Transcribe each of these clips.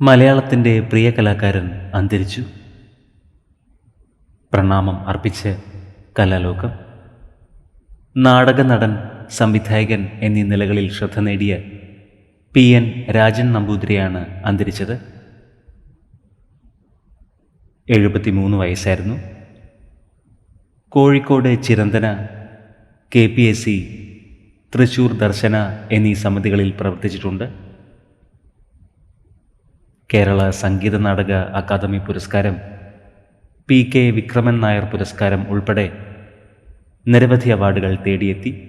മലയാളത്തിന്റെ പ്രിയ കലാകാരൻ അന്തരിച്ചു. പ്രണാമം അർപ്പിച്ച് കലാലോകം. നാടക നടൻ സംവിധായകൻ എന്നീ നിലകളിൽ ശ്രദ്ധ നേടിയ പി എൻ രാജൻ നമ്പൂതിരിയാണ് അന്തരിച്ചത്. എഴുപത്തിമൂന്ന് വയസ്സായിരുന്നു. Kozhikode Chirantana K P S C Thrissur Darshana എന്നീ സമിതികളിൽ പ്രവർത്തിച്ചിട്ടുണ്ട്. കേരള സംഗീത നാടക അക്കാദമി പുരസ്കാരം പി കെ വിക്രമൻ നായർ പുരസ്കാരം ഉൾപ്പെടെ നിരവധി അവാർഡുകൾ തേടിയെത്തി.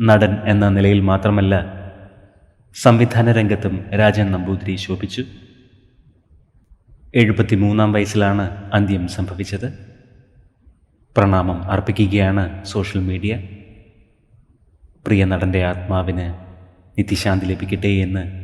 നടൻ എന്ന നിലയിൽ മാത്രമല്ല സംവിധാന രംഗത്തും രാജൻ നമ്പൂതിരി ശോഭിച്ചു. എഴുപത്തിമൂന്നാം വയസ്സിലാണ് അന്ത്യം സംഭവിച്ചത്. പ്രണാമം അർപ്പിക്കുകയാണ് സോഷ്യൽ മീഡിയ. പ്രിയ നടന്റെ ആത്മാവിന് നിത്യശാന്തി ലഭിക്കട്ടെ എന്ന്